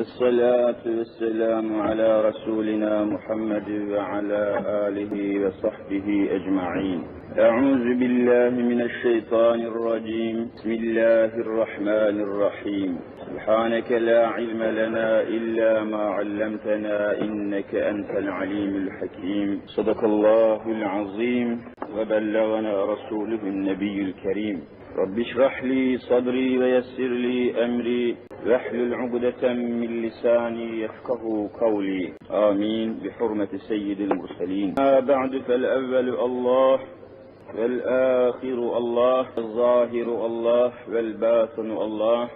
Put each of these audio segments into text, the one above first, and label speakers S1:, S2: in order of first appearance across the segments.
S1: الصلاة والسلام على رسولنا محمد وعلى آله وصحبه أجمعين. أعوذ بالله من الشيطان الرجيم. بسم الله الرحمن الرحيم. سبحانك لا علم لنا إلا ما علمتنا إنك أنت العليم الحكيم. صدق الله العظيم. وبلغنا رسوله النبي الكريم. رب اشرح لي صدري ويسر لي أمري. واحلل عقدة من لساني يفقه قولي. آمين. بحرمة سيد المرسلين. ما بعد فالأول الله والآخر الله الظاهر الله والباطن الله.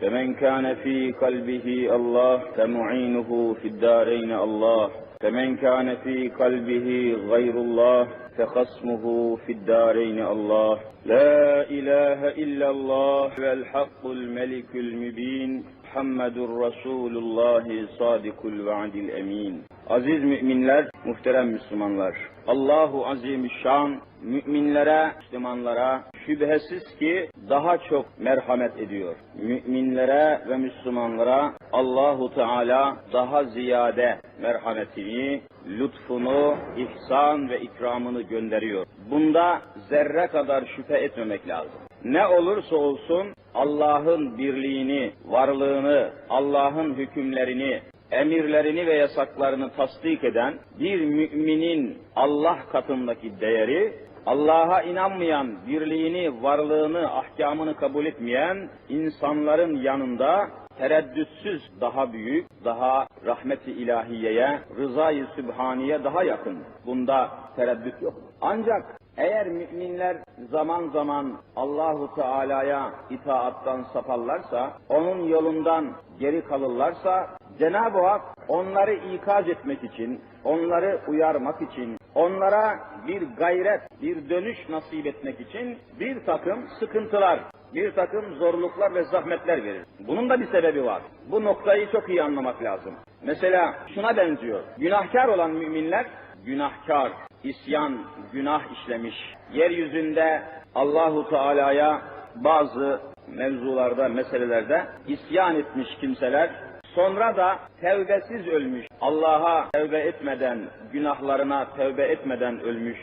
S1: فمن كان في قلبه الله فمعينه في الدارين الله. فمن كان في قلبه غير الله فخصمه في الدارين الله لا إله إلا الله والحق الملك المبين محمد رسول الله صادق الوعد الأمين Aziz müminler, muhterem Müslümanlar. Allahu Azimüşşan müminlere, Müslümanlara şüphesiz ki daha çok merhamet ediyor. Müminlere ve Müslümanlara Allahu Teala daha ziyade merhametini, lütfunu, ihsan ve ikramını gönderiyor. Bunda zerre kadar şüphe etmemek lazım. Ne olursa olsun Allah'ın birliğini, varlığını, Allah'ın hükümlerini, emirlerini ve yasaklarını tasdik eden bir müminin Allah katındaki değeri, Allah'a inanmayan, birliğini, varlığını, ahkamını kabul etmeyen insanların yanında tereddütsüz daha büyük, daha rahmeti ilahiyeye, rızayı sübhaniye daha yakın. Bunda tereddüt yok. Ancak eğer müminler zaman zaman Allahu Teala'ya itaattan saparlarsa, onun yolundan geri kalırlarsa, Cenab-ı Hak onları ikaz etmek için, onları uyarmak için, onlara bir gayret, bir dönüş nasip etmek için bir takım sıkıntılar, bir takım zorluklar ve zahmetler verir. Bunun da bir sebebi var. Bu noktayı çok iyi anlamak lazım. Mesela şuna benziyor. Günahkar olan müminler, günahkar, isyan, günah işlemiş, yeryüzünde Allahu Teala'ya bazı mevzularda, meselelerde isyan etmiş kimseler, sonra da tevbesiz ölmüş, Allah'a tevbe etmeden, günahlarına tevbe etmeden ölmüş.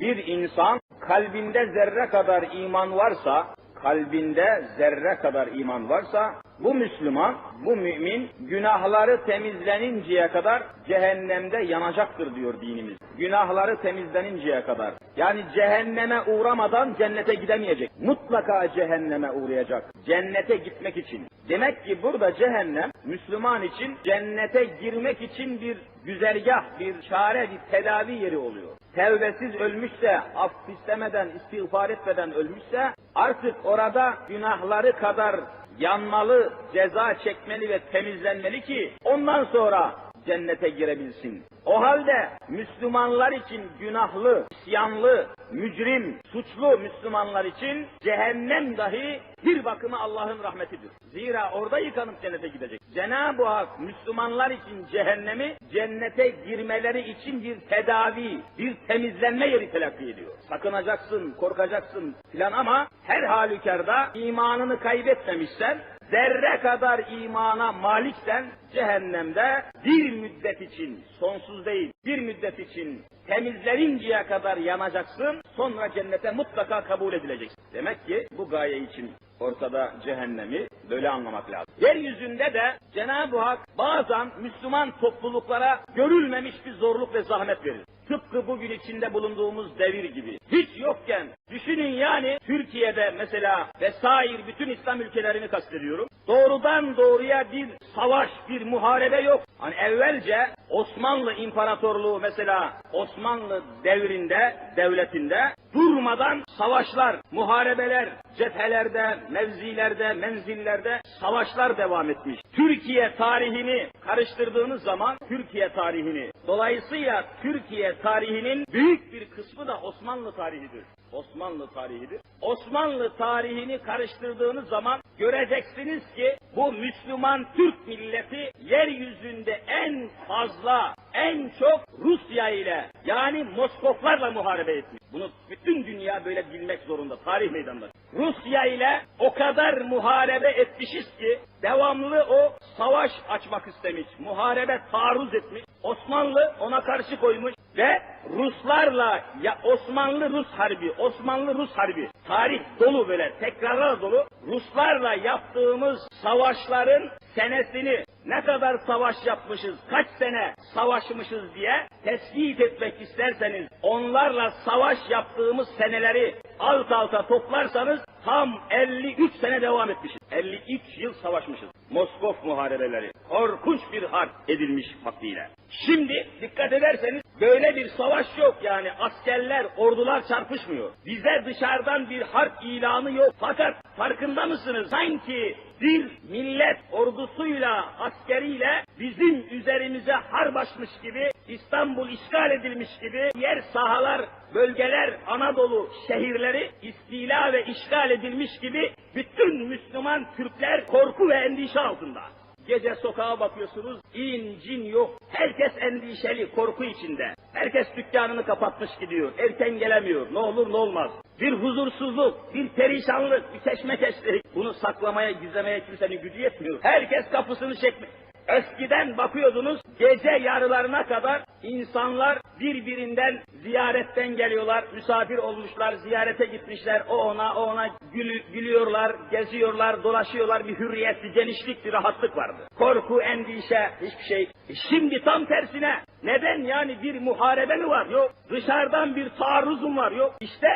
S1: Bir insan kalbinde zerre kadar iman varsa, kalbinde zerre kadar iman varsa, bu Müslüman, bu mümin günahları temizleninceye kadar cehennemde yanacaktır diyor dinimiz. Günahları temizleninceye kadar. Yani cehenneme uğramadan cennete gidemeyecek. Mutlaka cehenneme uğrayacak. Cennete gitmek için. Demek ki burada cehennem Müslüman için cennete girmek için bir güzergah, bir çare, bir tedavi yeri oluyor. Tevbesiz ölmüşse, af istemeden, istiğfar etmeden ölmüşse artık orada günahları kadar yanmalı, ceza çekmeli ve temizlenmeli ki ondan sonra cennete girebilsin. O halde Müslümanlar için günahlı, isyanlı, mücrim, suçlu Müslümanlar için cehennem dahi bir bakıma Allah'ın rahmetidir. Zira orada yıkanıp cennete gidecek. Cenab-ı Hak Müslümanlar için cehennemi cennete girmeleri için bir tedavi, bir temizlenme yeri telakki ediyor. Sakınacaksın, korkacaksın filan ama her halükarda imanını kaybetmemişsen zerre kadar imana maliksen cehennemde bir müddet için, sonsuz değil, bir müddet için temizleninceye kadar yanacaksın, sonra cennete mutlaka kabul edileceksin. Demek ki bu gaye için ortada cehennemi böyle anlamak lazım. Yeryüzünde de Cenab-ı Hak bazen Müslüman topluluklara görülmemiş bir zorluk ve zahmet verir. Tıpkı bugün içinde bulunduğumuz devir gibi. Hiç yokken düşünün yani Türkiye'de mesela vesair bütün İslam ülkelerini kastediyorum. Doğrudan doğruya bir savaş, bir muharebe yok. Hani evvelce Osmanlı İmparatorluğu mesela Osmanlı devrinde, devletinde durmadan savaşlar, muharebeler, cephelerde, mevzilerde, menzillerde savaşlar devam etmiş. Türkiye tarihini karıştırdığınız zaman Türkiye tarihini, dolayısıyla Türkiye tarihinin büyük bir kısmı da Osmanlı tarihidir. Osmanlı tarihidir. Osmanlı tarihini karıştırdığınız zaman göreceksiniz ki bu Müslüman Türk milleti yeryüzünde en fazla, en çok Rusya ile yani Moskoflarla muharebe etmiş. Bunu bütün dünya böyle bilmek zorunda tarih meydanında.
S2: Rusya ile o kadar muharebe etmişiz ki devamlı o savaş açmak istemiş. Muharebe taarruz etmiş. Osmanlı ona karşı koymuş ve Ruslarla ya Osmanlı Rus harbi, Osmanlı Rus harbi tarih dolu böyle tekrarlar dolu. Ruslarla yaptığımız savaşların senesini ne kadar savaş yapmışız, kaç sene savaşmışız diye tespit etmek isterseniz onlarla savaş yaptığımız seneleri alt alta toplarsanız tam 53 sene devam etmişiz. 53 yıl savaşmışız. Moskov muharebeleri. Korkunç bir harp edilmiş vaktiyle. Şimdi dikkat ederseniz böyle bir savaş yok yani askerler, ordular çarpışmıyor. Bize dışarıdan bir harp ilanı yok. Fakat farkında mısınız? Sanki bir millet ordusuyla, askeriyle bizim üzerimize harp açmış gibi, İstanbul işgal edilmiş gibi, yer sahalar, bölgeler, Anadolu şehirleri istila ve işgal edilmiş gibi bütün Müslüman Türkler korku ve endişe altında. Gece sokağa bakıyorsunuz, in cin yok. Herkes endişeli, korku içinde. Herkes dükkanını kapatmış gidiyor. Erken gelemiyor. Ne olur ne olmaz. Bir huzursuzluk, bir perişanlık, bir keşmekeşlik. Bunu saklamaya, gizlemeye kimsenin gücü yetmiyor. Herkes kapısını çekmiş. Eskiden bakıyordunuz gece yarılarına kadar insanlar birbirinden ziyaretten geliyorlar, misafir olmuşlar, ziyarete gitmişler, o ona, o ona gülü, gülüyorlar, geziyorlar, dolaşıyorlar, bir hürriyet, bir genişlik, bir rahatlık vardı. Korku, endişe, hiçbir şey. E Şimdi tam tersine, neden yani bir muharebe mi var? Yok. Dışarıdan bir taarruzum var? Yok. İşte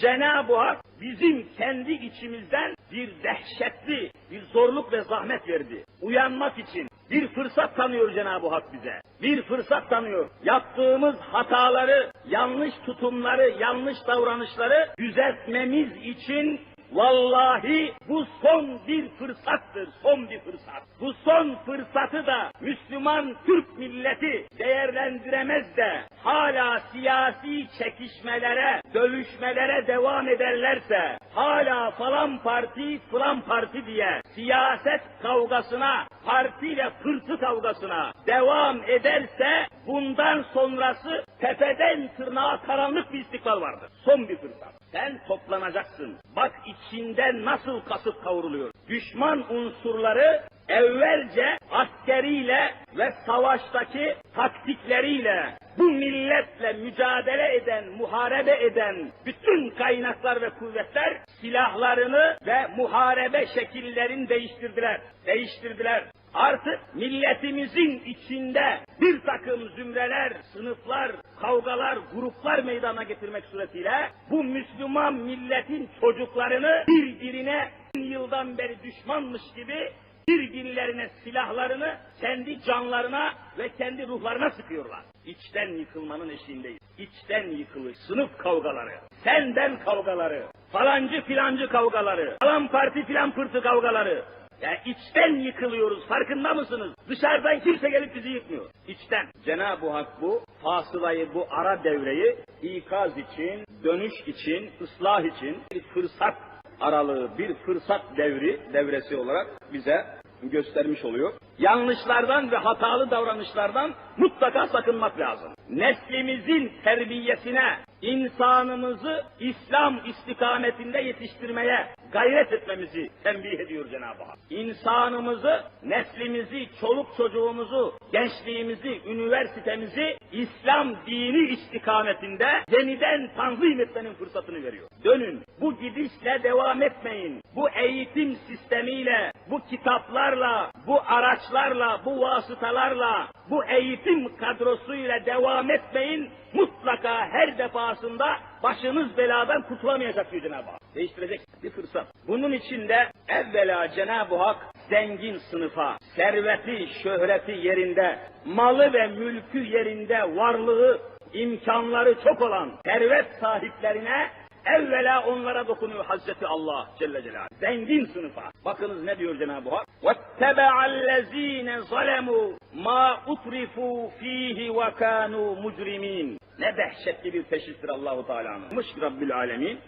S2: Cenab-ı Hak bizim kendi içimizden bir dehşetli, bir zorluk ve zahmet verdi. Uyanmak için bir fırsat tanıyor Cenab-ı Hak bize. Bir fırsat tanıyor. Yaptığımız hataları, yanlış tutumları, yanlış davranışları düzeltmemiz için Vallahi bu son bir fırsattır, son bir fırsat. Bu son fırsatı da Müslüman Türk milleti değerlendiremez de hala siyasi çekişmelere, dövüşmelere devam ederlerse, hala falan parti, falan parti diye siyaset kavgasına, partiyle pırtı kavgasına devam ederse bundan sonrası tepeden tırnağa karanlık bir istikbal vardır. Son bir fırsat. Sen toplanacaksın. Bak içinden nasıl kasıp kavruluyor. Düşman unsurları evvelce askeriyle ve savaştaki taktikleriyle bu milletle mücadele eden, muharebe eden bütün kaynaklar ve kuvvetler silahlarını ve muharebe şekillerini değiştirdiler. Değiştirdiler. Artık milletimizin içinde bir takım zümreler, sınıflar, kavgalar, gruplar meydana getirmek suretiyle bu Müslüman milletin çocuklarını birbirine bin yıldan beri düşmanmış gibi birbirlerine silahlarını kendi canlarına ve kendi ruhlarına sıkıyorlar. İçten yıkılmanın eşiğindeyiz. İçten yıkılış, sınıf kavgaları, senden kavgaları, falancı filancı kavgaları, falan parti filan pırtı kavgaları, ya içten yıkılıyoruz farkında mısınız? Dışarıdan kimse gelip bizi yıkmıyor. İçten. Cenab-ı Hak bu fasılayı, bu ara devreyi ikaz için, dönüş için, ıslah için bir fırsat aralığı, bir fırsat devri, devresi olarak bize göstermiş oluyor. Yanlışlardan ve hatalı davranışlardan mutlaka sakınmak lazım. Neslimizin terbiyesine, insanımızı İslam istikametinde yetiştirmeye gayret etmemizi tembih ediyor Cenab-ı Hak. İnsanımızı, neslimizi, çoluk çocuğumuzu, gençliğimizi, üniversitemizi İslam dini istikametinde yeniden tanzim etmenin fırsatını veriyor. Dönün, bu gidişle devam etmeyin. Bu eğitim sistemiyle, bu kitaplarla, bu araçlarla, bu vasıtalarla, bu eğitim kadrosuyla devam etmeyin. Mutlaka her defasında başınız beladan kurtulamayacak diyor Cenab-ı Hak. Değiştirecek bir fırsat. Bunun için de evvela Cenab-ı Hak zengin sınıfa, serveti, şöhreti yerinde, malı ve mülkü yerinde, varlığı, imkanları çok olan servet sahiplerine evvela onlara dokunuyor Hazreti Allah Celle Celaluhu. Zengin sınıfa. Bakınız ne diyor Cenab-ı Hak? وَاتَّبَعَ الَّذ۪ينَ ظَلَمُوا مَا اُطْرِفُوا ف۪يهِ وَكَانُوا مُجْرِم۪ينَ Ne dehşetli bir teşhistir Allahu Teala'nın. Mış Rabbil Alemin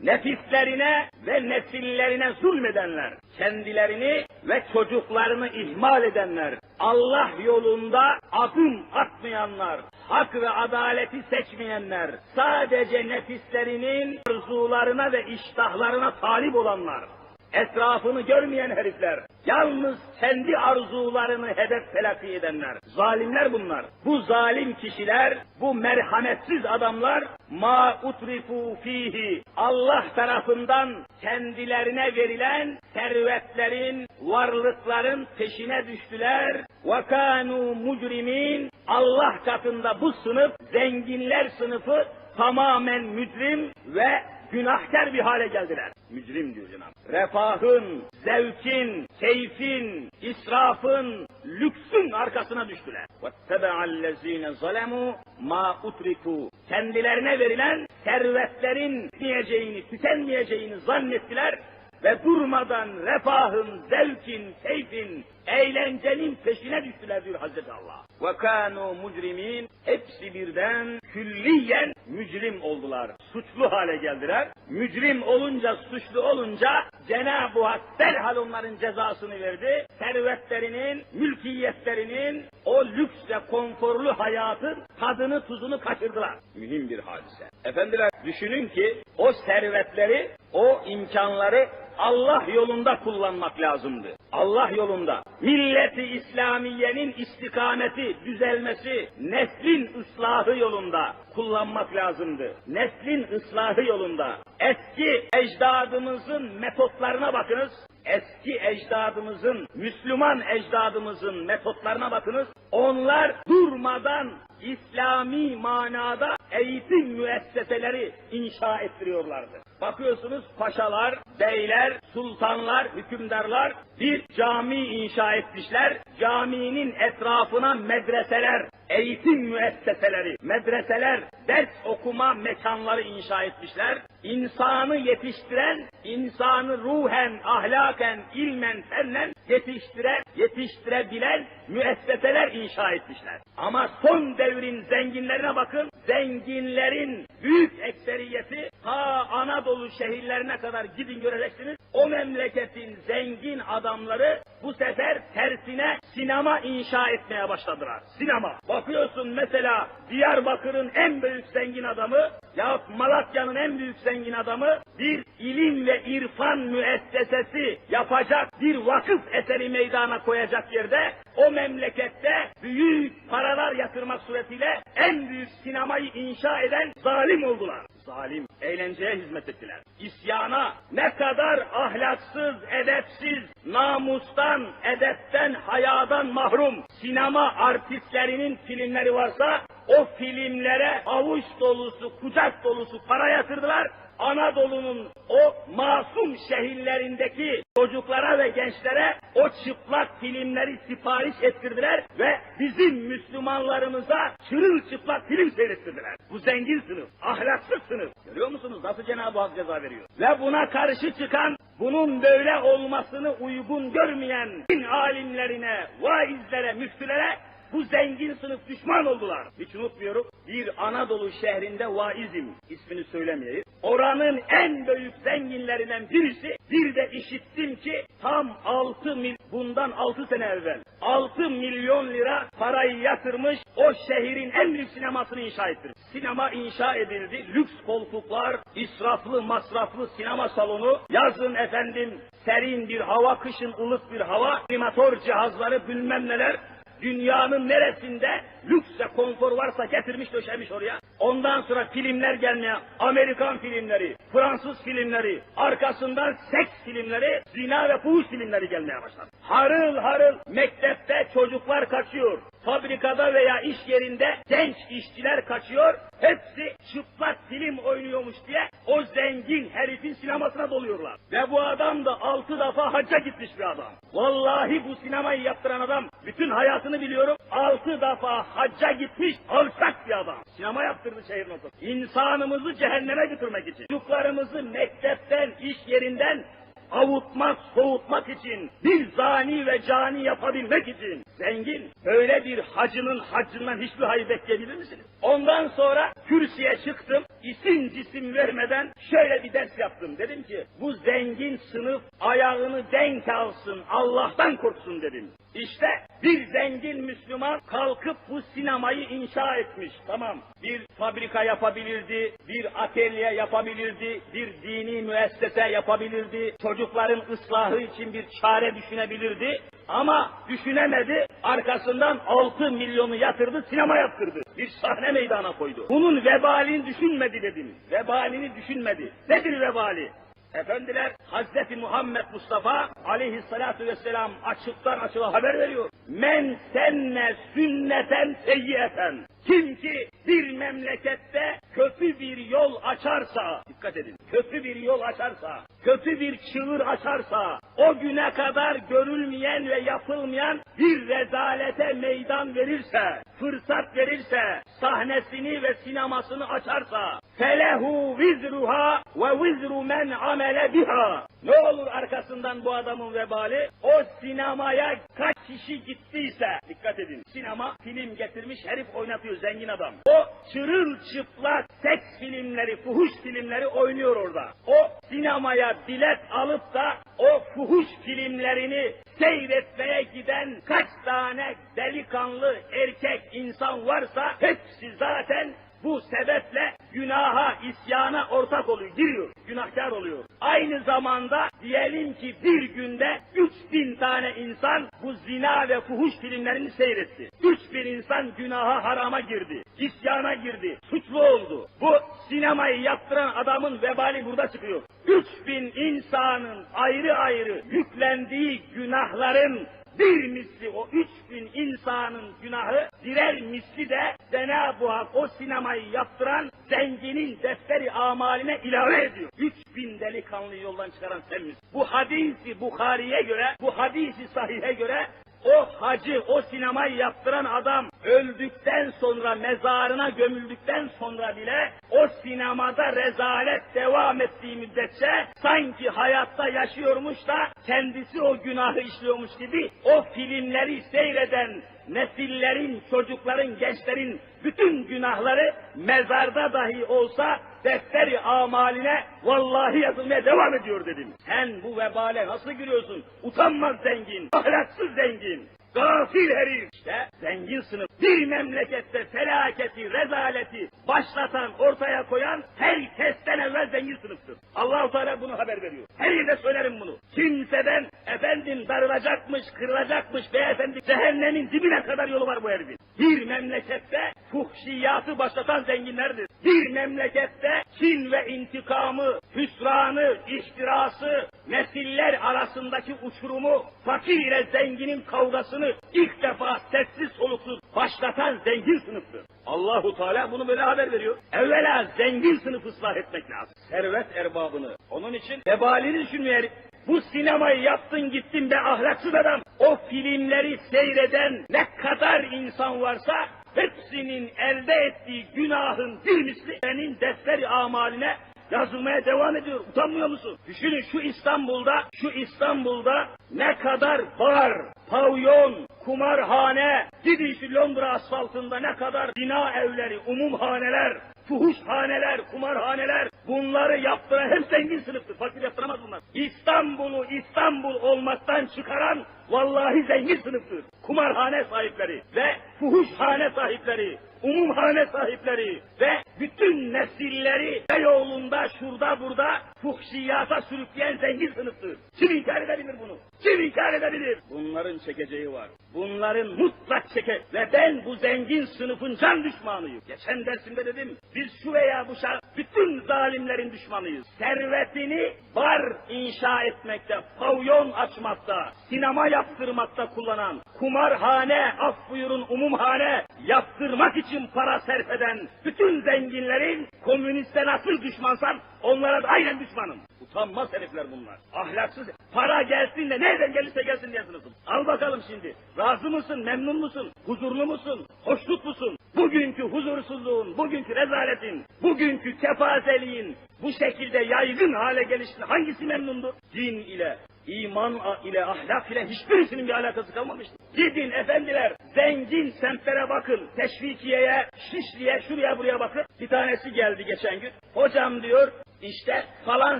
S2: nefislerine ve nesillerine zulmedenler, kendilerini ve çocuklarını ihmal edenler, Allah yolunda adım atmayanlar, hak ve adaleti seçmeyenler, sadece nefislerinin arzularına ve iştahlarına talip olanlar, etrafını görmeyen herifler, yalnız kendi arzularını hedef telakki edenler, zalimler bunlar. Bu zalim kişiler, bu merhametsiz adamlar, ma utrifu fihi, Allah tarafından kendilerine verilen servetlerin, varlıkların peşine düştüler. Ve kanu mucrimin, Allah katında bu sınıf, zenginler sınıfı tamamen mücrim ve günahkar bir hale geldiler. Mücrim diyor Cenab-ı Refahın, zevkin, keyfin, israfın, lüksün arkasına düştüler. وَاتَّبَعَ الَّذ۪ينَ ظَلَمُوا مَا اُتْرِكُوا Kendilerine verilen servetlerin diyeceğini, tükenmeyeceğini zannettiler ve durmadan refahın, zevkin, keyfin, eğlencenin peşine düştüler diyor Hazreti Allah. Kanu mucrimin hepsi birden külliyen mücrim oldular. Suçlu hale geldiler. Mücrim olunca, suçlu olunca Cenab-ı Hak derhal onların cezasını verdi. Servetlerinin, mülkiyetlerinin o lüks ve konforlu hayatın tadını tuzunu kaçırdılar. Mühim bir hadise. Efendiler düşünün ki o servetleri, o imkanları Allah yolunda kullanmak lazımdı. Allah yolunda. Milleti İslamiye'nin istikameti, düzelmesi, neslin ıslahı yolunda kullanmak lazımdı. Neslin ıslahı yolunda. Eski ecdadımızın metotlarına bakınız. Eski ecdadımızın, Müslüman ecdadımızın metotlarına bakınız. Onlar durmadan İslami manada eğitim müesseseleri inşa ettiriyorlardı. Bakıyorsunuz paşalar, beyler, sultanlar, hükümdarlar bir cami inşa etmişler. Caminin etrafına medreseler, eğitim müesseseleri, medreseler, ders okuma mekanları inşa etmişler. İnsanı yetiştiren, insanı ruhen, ahlaken, ilmen, fennen yetiştiren, yetiştirebilen müesseseler inşa etmişler. Ama son devrin zenginlerine bakın, zenginlerin büyük ekseriyeti ta Anadolu şehirlerine kadar gidin göreceksiniz. O memleketin zengin adamları bu sefer tersine sinema inşa etmeye başladılar. Sinema. Bakıyorsun mesela Diyarbakır'ın en büyük zengin adamı ya Malatya'nın en büyük zengin adamı bir ilim ve irfan müessesesi yapacak bir vakıf eseri meydana koyacak yerde o memlekette büyük paralar yatırmak suretiyle en büyük sinemayı inşa eden zalim oldular. Zalim, eğlenceye hizmet ettiler. İsyana ne kadar ahlaksız, edepsiz, namustan, edepten, hayadan mahrum sinema artistlerinin filmleri varsa o filmlere avuç dolusu, kucak dolusu para yatırdılar. Anadolu'nun o masum şehirlerindeki çocuklara ve gençlere o çıplak filmleri sipariş ettirdiler ve bizim Müslümanlarımıza çırılçıplak film seyrettirdiler. Bu zengin sınıf, ahlaksız sınıf. Görüyor musunuz nasıl Cenab-ı Hak ceza veriyor? Ve buna karşı çıkan, bunun böyle olmasını uygun görmeyen din alimlerine, vaizlere, müftülere bu zengin sınıf düşman oldular. Hiç unutmuyorum. Bir Anadolu şehrinde vaizim, ismini söylemeyeyim. Oranın en büyük zenginlerinden birisi, bir de işittim ki tam 6 mil, bundan 6 sene evvel 6 milyon lira parayı yatırmış, o şehrin en büyük sinemasını inşa ettirmiş. Sinema inşa edildi, lüks koltuklar, israflı masraflı sinema salonu, yazın efendim serin bir hava, kışın ılık bir hava, klimatör cihazları bilmem neler, dünyanın neresinde lüks ve konfor varsa getirmiş döşemiş oraya. Ondan sonra filmler gelmeye, Amerikan filmleri, Fransız filmleri, arkasından seks filmleri, zina ve fuhuş filmleri gelmeye başladı. Harıl harıl mektepte çocuklar kaçıyor. Fabrikada veya iş yerinde genç işçiler kaçıyor. Hepsi çıplak film oynuyormuş diye o zengin herifin sinemasına doluyorlar. Ve bu adam da altı defa hacca gitmiş bir adam. Vallahi bu sinemayı yaptıran adam bütün hayatını biliyorum. Altı defa hacca gitmiş alçak bir adam. Sinema yaptırdı şehrin ortasında. İnsanımızı cehenneme götürmek için. Çocuklarımızı mektepten, iş yerinden avutmak, soğutmak için, bir zani ve cani yapabilmek için zengin, böyle bir hacının haccından hiçbir hayır bekleyebilir misiniz? Ondan sonra kürsüye çıktım, isim cisim vermeden şöyle bir ders yaptım. Dedim ki, bu zengin sınıf ayağını denk alsın, Allah'tan korksun dedim. İşte bir zengin Müslüman kalkıp bu sinemayı inşa etmiş. Tamam. Bir fabrika yapabilirdi, bir atölye yapabilirdi, bir dini müessese yapabilirdi, çocukların ıslahı için bir çare düşünebilirdi. Ama düşünemedi, arkasından 6 milyonu yatırdı, sinema yaptırdı. Bir sahne meydana koydu. Bunun vebalini düşünmedi dedim. Vebalini düşünmedi. Nedir vebali? Efendiler Hazreti Muhammed Mustafa aleyhissalatu vesselam açıktan açığa haber veriyor. Men senne sünneten seyyiyeten. Kim ki bir memlekette kötü bir yol açarsa, dikkat edin, kötü bir yol açarsa, kötü bir çığır açarsa, o güne kadar görülmeyen ve yapılmayan bir rezalete meydan verirse, fırsat verirse, sahnesini ve sinemasını açarsa, felehu vizruha ve vizru men amele biha. Ne olur arkasından bu adamın vebali? O sinemaya kaç kişi gittiyse, dikkat edin, sinema film getirmiş herif oynatıyor zengin adam. O çırılçıplak seks filmleri, fuhuş filmleri oynuyor orada. O sinemaya bilet alıp da o fuhuş filmlerini seyretmeye giden kaç tane delikanlı erkek insan varsa hepsi zaten bu sebeple günaha, isyana ortak oluyor, giriyor, günahkar oluyor. Aynı zamanda diyelim ki bir günde 3000 tane insan bu zina ve fuhuş filmlerini seyretti. 3000 insan günaha, harama girdi, isyana girdi, suçlu oldu. Bu sinemayı yaptıran adamın vebali burada çıkıyor. 3000 insanın ayrı ayrı yüklendiği günahların bir misli o üç bin insanın günahı birer misli de Cenab-ı Hak o sinemayı yaptıran zenginin defteri amaline ilave ediyor. Üç bin delikanlı yoldan çıkaran sen misin? Bu hadisi Bukhari'ye göre, bu hadisi sahihe göre o hacı, o sinemayı yaptıran adam öldükten sonra, mezarına gömüldükten sonra bile o sinemada rezalet devam ettiği müddetçe sanki hayatta yaşıyormuş da kendisi o günahı işliyormuş gibi o filmleri seyreden nesillerin, çocukların, gençlerin bütün günahları mezarda dahi olsa defteri amaline vallahi yazılmaya devam ediyor dedim. Sen bu vebale nasıl giriyorsun? Utanmaz zengin, ahlaksız zengin. Gafil herif. İşte zengin sınıf bir memlekette felaketi, rezaleti başlatan, ortaya koyan herkesten evvel zengin sınıftır. allah Teala bunu haber veriyor. Her yerde söylerim bunu. Kimseden efendim darılacakmış, kırılacakmış beyefendi cehennemin dibine kadar yolu var bu herifin. Bir memlekette fuhşiyatı başlatan zenginlerdir. Bir memlekette kin ve intikamı, hüsranı, ihtirası, nesiller arasındaki uçurumu, fakir ile zenginin kavgasını ilk defa sessiz soluksuz başlatan zengin sınıftır. Allahu Teala bunu böyle haber veriyor. Evvela zengin sınıf ıslah etmek lazım. Servet erbabını. Onun için vebalini düşünmeye bu sinemayı yaptın gittin be ahlaksız adam. O filmleri seyreden ne kadar insan varsa hepsinin elde ettiği günahın bir misli senin defteri amaline yazılmaya devam ediyor. Utanmıyor musun? Düşünün şu İstanbul'da, şu İstanbul'da ne kadar bar, pavyon, kumarhane, gidin şu Londra asfaltında ne kadar bina evleri, umumhaneler, fuhuşhaneler, kumarhaneler bunları yaptıran hem zengin sınıftır. Fakir yaptıramaz bunlar. İstanbul'u İstanbul olmaktan çıkaran vallahi zengin sınıftır. Kumarhane sahipleri ve fuhuşhane sahipleri, umumhane sahipleri ve bütün nesilleri Beyoğlu'nda, şurada, burada fuhşiyata sürükleyen zengin sınıftır. Kim inkar edebilir bunu? Kim inkar edebilir? Bunların çekeceği var. Bunların mutlak çeke ve ben bu zengin sınıfın can düşmanıyım. Geçen dersimde dedim, biz şu veya bu şart bütün zalimlerin düşmanıyız. Servetini bar inşa etmekte, pavyon açmakta, sinema yaptırmakta kullanan, kumarhane, af buyurun umumhane yaptırmak için para sarf eden bütün zenginlerin komüniste nasıl düşmansan onlara da aynen düşmanım. Utanmaz herifler bunlar. Ahlaksız. Para gelsin de nereden gelirse gelsin diye. Al bakalım şimdi. Razı mısın, memnun musun, huzurlu musun, hoşnut musun? Bugünkü huzursuzluğun, bugünkü rezaletin, bugünkü kepazeliğin bu şekilde yaygın hale gelişine hangisi memnundur? Din ile, iman ile, ahlak ile hiçbirisinin bir alakası kalmamıştır. Gidin efendiler, zengin semtlere bakın, teşvikiyeye, şişliye, şuraya buraya bakın. Bir tanesi geldi geçen gün. Hocam diyor, İşte falan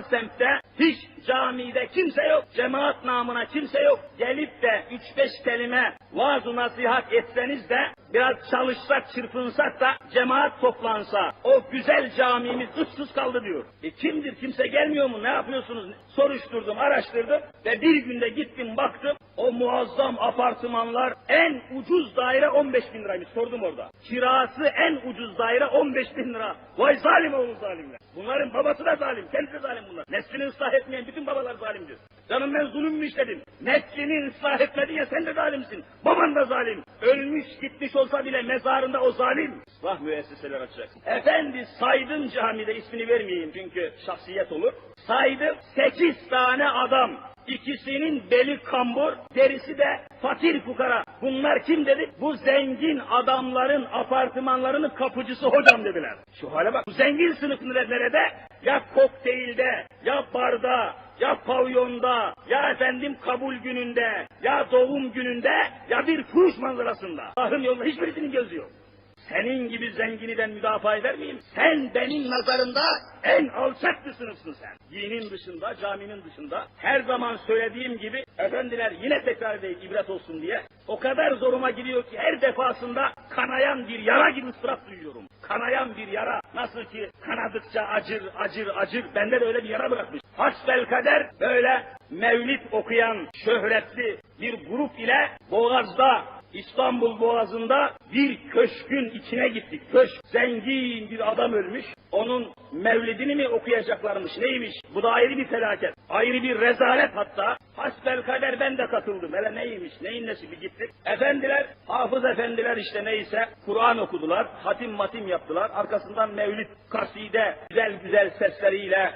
S2: semtte hiç camide kimse yok. Cemaat namına kimse yok. Gelip de üç beş kelime vaaz nasihat etseniz de biraz çalışsak çırpınsak da cemaat toplansa o güzel camimiz ıssız kaldı diyor. E kimdir kimse gelmiyor mu ne yapıyorsunuz soruşturdum araştırdım ve bir günde gittim baktım o muazzam apartmanlar en ucuz daire 15 bin liraymış sordum orada. Kirası en ucuz daire 15 bin lira. Vay zalim oğlu zalimler. Bunların babası da zalim, kendisi de zalim bunlar. Neslini ıslah etmeyen bütün babalar zalimdir. Canım ben zulüm mü işledim? Neslini ıslah etmedin ya sen de zalimsin. Baban da zalim. Ölmüş gitmiş olsa bile mezarında o zalim. Islah müesseseler açacak. Efendi saydım camide ismini vermeyeyim çünkü şahsiyet olur. Saydım sekiz tane adam. İkisinin beli kambur, derisi de fakir fukara. Bunlar kim dedik? Bu zengin adamların apartmanlarının kapıcısı hocam dediler. Şu hale bak. Bu zengin sınıf nerede? Ya kokteylde, ya barda, ya pavyonda, ya efendim kabul gününde, ya doğum gününde, ya bir fuhuş manzarasında. Allah'ın yolunda hiçbirisinin gözü yok. Senin gibi zengini ben müdafaa eder miyim? Sen benim nazarımda en alçak bir sınıfsın sen. Dinin dışında, caminin dışında her zaman söylediğim gibi efendiler yine tekrar edeyim ibret olsun diye o kadar zoruma gidiyor ki her defasında kanayan bir yara gibi ıstırap duyuyorum. Kanayan bir yara. Nasıl ki kanadıkça acır, acır, acır. Bende de öyle bir yara bırakmış. Hasbel kader böyle mevlid okuyan şöhretli bir grup ile Boğaz'da İstanbul Boğazı'nda bir köşkün içine gittik. Köşk zengin bir adam ölmüş. Onun mevlidini mi okuyacaklarmış neymiş? Bu da ayrı bir felaket. Ayrı bir rezalet hatta. Hasbel kader ben de katıldım. Hele neymiş neyin nesi bir gittik. Efendiler, hafız efendiler işte neyse Kur'an okudular. Hatim matim yaptılar. Arkasından mevlid kaside güzel güzel sesleriyle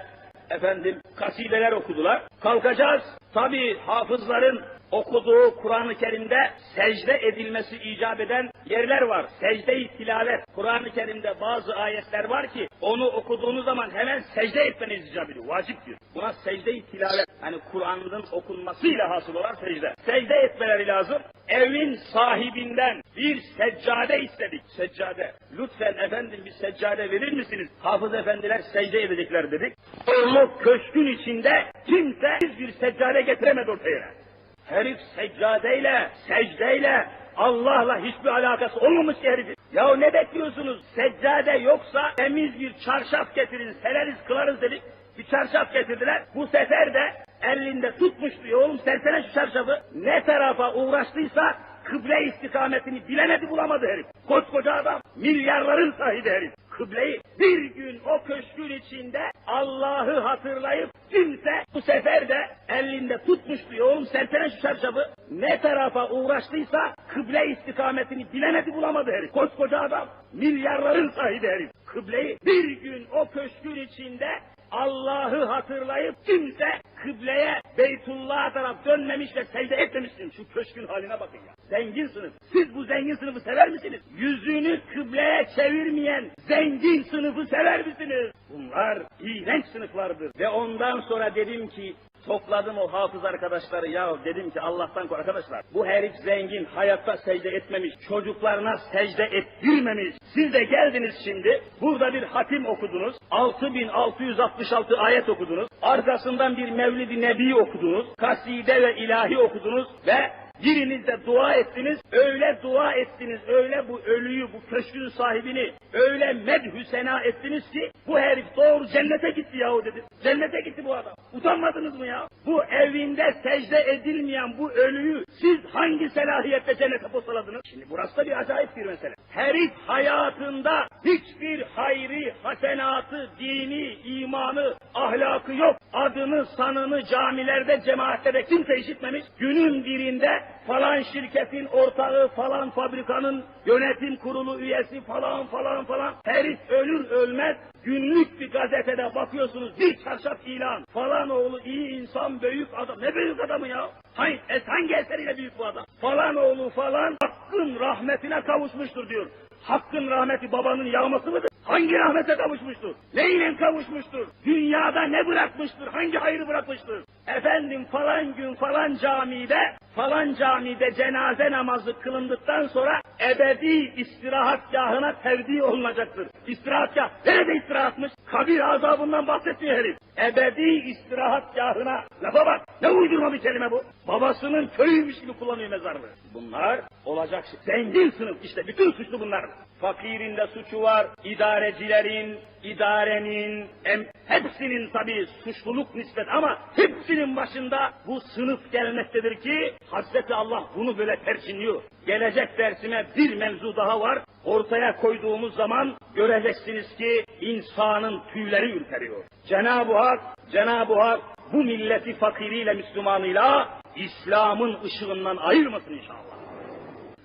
S2: efendim kasideler okudular. Kalkacağız. Tabi hafızların okuduğu Kur'an-ı Kerim'de secde edilmesi icap eden yerler var. Secde-i tilavet. Kur'an-ı Kerim'de bazı ayetler var ki onu okuduğunuz zaman hemen secde etmeniz icap ediyor. Vaciptir. Buna secde-i tilavet. Hani Kur'an'ın okunmasıyla hasıl olan secde. Secde etmeleri lazım. Evin sahibinden bir seccade istedik. Seccade. Lütfen efendim bir seccade verir misiniz? Hafız efendiler secde edecekler dedik. O köşkün içinde kimse bir seccade getiremedi ortaya. Herif seccadeyle, secdeyle, Allah'la hiçbir alakası olmamış ki herifin. Ya ne bekliyorsunuz? Seccade yoksa temiz bir çarşaf getirin, sereriz kılarız dedik. Bir çarşaf getirdiler. Bu sefer de elinde tutmuştu. Ya oğlum sersene şu çarşafı. Ne tarafa uğraştıysa kıble istikametini bilemedi bulamadı herif. Koskoca adam. Milyarların sahibi herif. Kıbleyi bir gün o köşkün içinde Allah'ı hatırlayıp kimse bu sefer de elinde tutmuştu. Ya oğlum sersene şu çarşafı. Ne tarafa uğraştıysa kıble istikametini bilemedi bulamadı herif. Koskoca adam. Milyarların sahibi herif. Kıbleyi bir gün o köşkün içinde Allah'ı hatırlayıp kimse kıbleye Beytullah'a taraf dönmemiş ve secde etmemişsin. Şu köşkün haline bakın ya. Zengin sınıf. Siz bu zengin sınıfı sever misiniz? Yüzünü kıbleye çevirmeyen zengin sınıfı sever misiniz? Bunlar iğrenç sınıflardır. Ve ondan sonra dedim ki Topladım o hafız arkadaşları ya dedim ki Allah'tan kork arkadaşlar. Bu herif zengin hayatta secde etmemiş. Çocuklarına secde ettirmemiş. Siz de geldiniz şimdi. Burada bir hatim okudunuz. 6666 ayet okudunuz. Arkasından bir Mevlid-i Nebi okudunuz. Kaside ve ilahi okudunuz ve Biriniz de dua ettiniz, öyle dua ettiniz, öyle bu ölüyü, bu köşkün sahibini, öyle medhü sena ettiniz ki bu herif doğru cennete gitti yahu dedi. Cennete gitti bu adam. Utanmadınız mı ya? Bu evinde secde edilmeyen bu ölüyü siz hangi selahiyette cennete postaladınız? Şimdi burası da bir acayip bir mesele. Herif hayatında hiçbir hayri, hasenatı, dini, imanı, ahlakı yok. Adını, sanını camilerde, cemaatlerde kimse işitmemiş. Günün birinde falan şirketin ortağı, falan fabrikanın yönetim kurulu üyesi falan falan falan. Herif ölür ölmez günlük bir gazetede bakıyorsunuz bir çarşaf ilan. Falan oğlu iyi insan, büyük adam. Ne büyük adamı ya? Hangi, es, hangi eseriyle büyük bu adam? Falan oğlu falan hakkın rahmetine kavuşmuştur diyor. Hakkın rahmeti babanın yağması mıdır? Hangi rahmete kavuşmuştur? Neyle kavuşmuştur? Dünyada ne bırakmıştır? Hangi hayrı bırakmıştır? Efendim falan gün falan camide, falan camide cenaze namazı kılındıktan sonra ebedi istirahatgahına tevdi olunacaktır. İstirahatgah, nerede istirahatmış? Kabir azabından bahsetmiyor herif. Ebedi istirahatgahına, lafa bak, ne uydurma bir kelime bu. Babasının köyüymüş gibi kullanıyor mezarlığı. Bunlar olacak şey. Zengin sınıf, işte bütün suçlu bunlar. Fakirin de suçu var, idarecilerin, idarenin, em, hepsinin tabii suçluluk nispet ama hepsinin başında bu sınıf gelmektedir ki Hazreti Allah bunu böyle tersinliyor. Gelecek dersime bir mevzu daha var. Ortaya koyduğumuz zaman göreceksiniz ki insanın tüyleri ürperiyor. Cenab-ı Hak, Cenab-ı Hak bu milleti fakiriyle Müslümanıyla İslam'ın ışığından ayırmasın inşallah.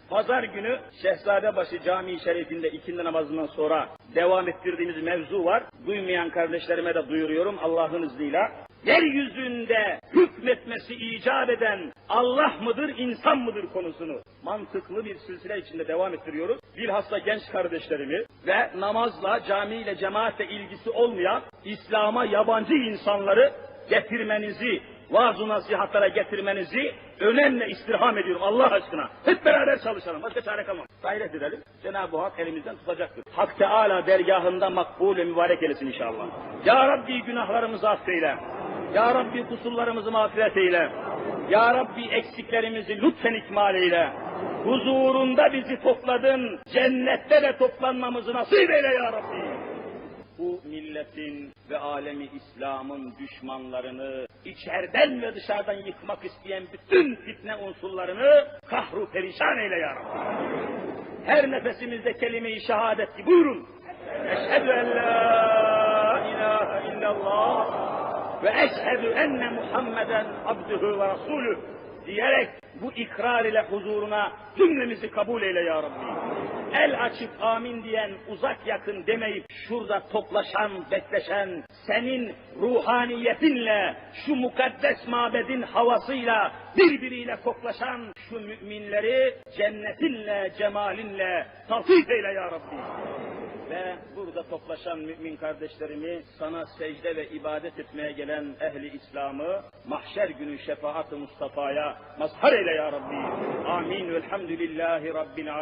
S2: Pazar günü Şehzadebaşı Camii Şerifinde ikindi namazından sonra devam ettirdiğimiz mevzu var. Duymayan kardeşlerime de duyuruyorum Allah'ın izniyle. Yeryüzünde hükmetmesi icap eden Allah mıdır, insan mıdır konusunu mantıklı bir silsile içinde devam ettiriyoruz. Bilhassa genç kardeşlerimi ve namazla, camiyle, cemaatle ilgisi olmayan İslam'a yabancı insanları getirmenizi, vaaz nasihatlara getirmenizi önemli istirham ediyorum Allah aşkına. Hep beraber çalışalım. Başka çare kalmaz. Gayret edelim. Cenab-ı Hak elimizden tutacaktır. Hak Teala dergahında makbul ve mübarek eylesin inşallah. Ya Rabbi günahlarımızı affeyle. Ya Rabbi kusurlarımızı mağfiret eyle. Ya Rabbi eksiklerimizi lütfen ikmal eyle. Huzurunda bizi topladın. Cennette de toplanmamızı nasip eyle ya Rabbi bu milletin ve alemi İslam'ın düşmanlarını içeriden ve dışarıdan yıkmak isteyen bütün fitne unsurlarını kahru perişan eyle ya Rabbi. Her nefesimizde kelime-i şehadet ki buyurun. Eşhedü en la ilahe illallah ve eşhedü enne Muhammeden abdühü ve rasulü diyerek bu ikrar ile huzuruna cümlemizi kabul eyle ya Rabbi. El açıp amin diyen uzak yakın demeyip şurada toplaşan, bekleşen, senin ruhaniyetinle, şu mukaddes mabedin havasıyla birbiriyle koklaşan şu müminleri cennetinle, cemalinle tavfik eyle ya Rabbi ve burada toplaşan mümin kardeşlerimi sana secde ve ibadet etmeye gelen ehli İslam'ı mahşer günü şefaat-ı Mustafa'ya mazhar eyle ya Rabbi. Amin. Velhamdülillahi Rabbil alemin.